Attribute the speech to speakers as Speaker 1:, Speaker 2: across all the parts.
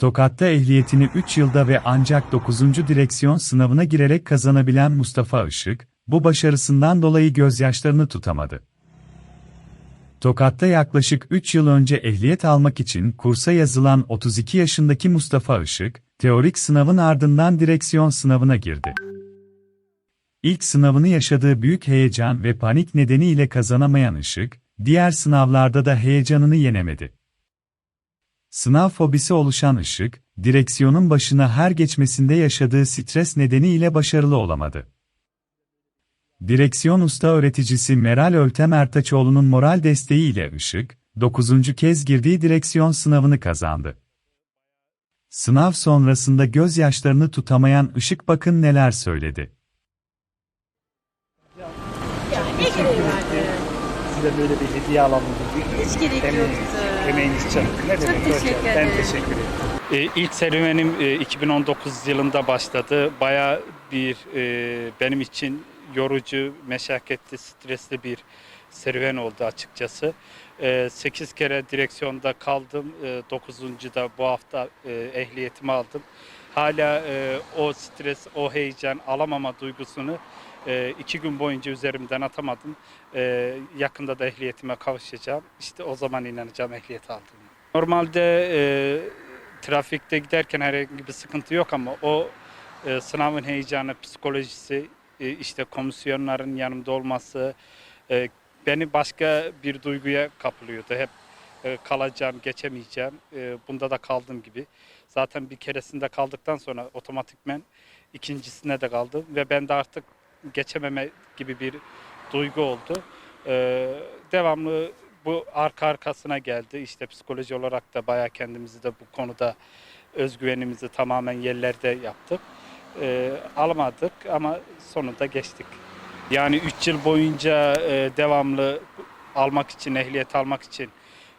Speaker 1: Tokat'ta ehliyetini 3 yılda ve ancak 9. direksiyon sınavına girerek kazanabilen Mustafa Işık, bu başarısından dolayı gözyaşlarını tutamadı. Tokat'ta yaklaşık 3 yıl önce ehliyet almak için kursa yazılan 32 yaşındaki Mustafa Işık, teorik sınavın ardından direksiyon sınavına girdi. İlk sınavını yaşadığı büyük heyecan ve panik nedeniyle kazanamayan Işık, diğer sınavlarda da heyecanını yenemedi. Sınav fobisi oluşan Işık, direksiyonun başına her geçmesinde yaşadığı stres nedeniyle başarılı olamadı. Direksiyon usta öğreticisi Meral Öltem Ertaçoğlu'nun moral desteğiyle Işık, 9. kez girdiği direksiyon sınavını kazandı. Sınav sonrasında gözyaşlarını tutamayan Işık bakın neler söyledi.
Speaker 2: Ya ne?
Speaker 3: Size böyle bir hediye alalım dedik.
Speaker 2: Hiç gerek
Speaker 3: Emeğiniz-
Speaker 2: yoktu.
Speaker 3: Emeğiniz çok. Ne
Speaker 2: Çok
Speaker 3: demek,
Speaker 2: teşekkür
Speaker 3: hoş geldin. Ben
Speaker 2: ederim.
Speaker 3: teşekkür ederim. ilk serüvenim e, 2019 yılında başladı. Baya bir e, benim için yorucu, meşakkatli, stresli bir serüven oldu açıkçası. 8 kere direksiyonda kaldım. 9. da bu hafta e, ehliyetimi aldım. Hala e, o stres, o heyecan, alamama duygusunu e, iki gün boyunca üzerimden atamadım. Yakında da ehliyetime kavuşacağım. İşte o zaman inanacağım ehliyet aldım. Normalde trafikte giderken herhangi bir sıkıntı yok ama o sınavın heyecanı, psikolojisi, işte komisyonların yanımda olması beni başka bir duyguya kapılıyordu. Hep e, kalacağım, geçemeyeceğim. E, bunda da kaldım gibi. Zaten bir keresinde kaldıktan sonra otomatikmen ikincisine de kaldım ve ben de artık geçememe gibi bir duygu oldu. Ee, devamlı bu arka arkasına geldi. İşte psikoloji olarak da bayağı kendimizi de bu konuda özgüvenimizi tamamen yerlerde yaptık. Ee, alamadık ama sonunda geçtik. Yani 3 yıl boyunca e, devamlı almak için, ehliyet almak için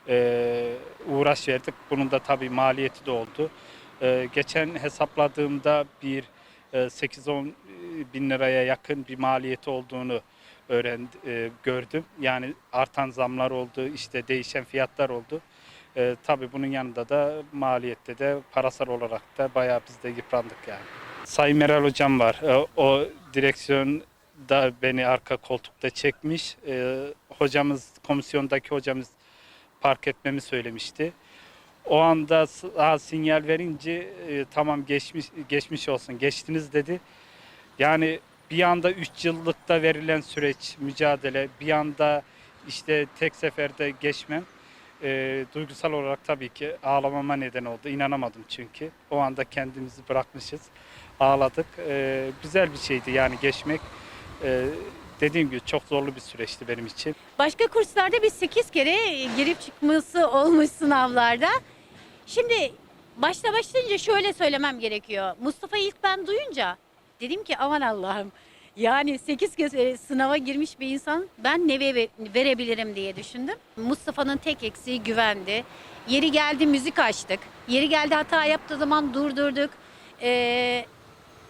Speaker 3: e, uğraş verdik. Bunun da tabii maliyeti de oldu. E, geçen hesapladığımda bir e, 8-10 bin liraya yakın bir maliyeti olduğunu öğrendi, e, gördüm. Yani artan zamlar oldu, işte değişen fiyatlar oldu. E, tabii bunun yanında da maliyette de parasal olarak da bayağı biz de yıprandık yani. Sayın Meral Hocam var. E, o direksiyon da beni arka koltukta çekmiş. E, hocamız, komisyondaki hocamız park etmemi söylemişti. O anda sağ sinyal verince e, tamam geçmiş geçmiş olsun geçtiniz dedi. Yani bir anda 3 yıllıkta verilen süreç, mücadele, bir anda işte tek seferde geçmem e, duygusal olarak tabii ki ağlamama neden oldu. İnanamadım çünkü. O anda kendimizi bırakmışız. Ağladık. E, güzel bir şeydi yani geçmek. E, dediğim gibi çok zorlu bir süreçti benim için.
Speaker 2: Başka kurslarda biz 8 kere girip çıkması olmuş sınavlarda. Şimdi başta başlayınca şöyle söylemem gerekiyor. Mustafa'yı ilk ben duyunca dedim ki aman Allah'ım yani 8 kez e, sınava girmiş bir insan ben ne ve- verebilirim diye düşündüm. Mustafa'nın tek eksiği güvendi. Yeri geldi müzik açtık. Yeri geldi hata yaptığı zaman durdurduk. Ee,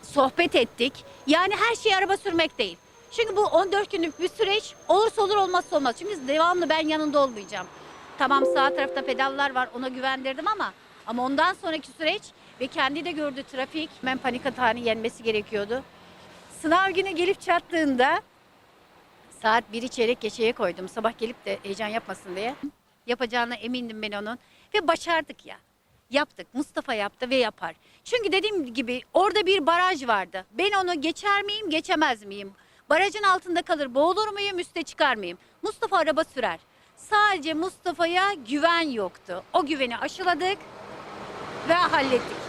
Speaker 2: sohbet ettik. Yani her şey araba sürmek değil. Çünkü bu 14 günlük bir süreç olursa olur olmazsa olmaz. Çünkü devamlı ben yanında olmayacağım. Tamam sağ tarafta pedallar var ona güvendirdim ama ama ondan sonraki süreç ve kendi de gördü trafik. Ben panik atağını yenmesi gerekiyordu. Sınav günü gelip çattığında saat 1'i çeyrek geçeye koydum. Sabah gelip de heyecan yapmasın diye. Yapacağına emindim ben onun. Ve başardık ya. Yaptık. Mustafa yaptı ve yapar. Çünkü dediğim gibi orada bir baraj vardı. Ben onu geçer miyim, geçemez miyim? Barajın altında kalır, boğulur muyum, üste çıkar mıyım? Mustafa araba sürer. Sadece Mustafa'ya güven yoktu. O güveni aşıladık ve hallettik.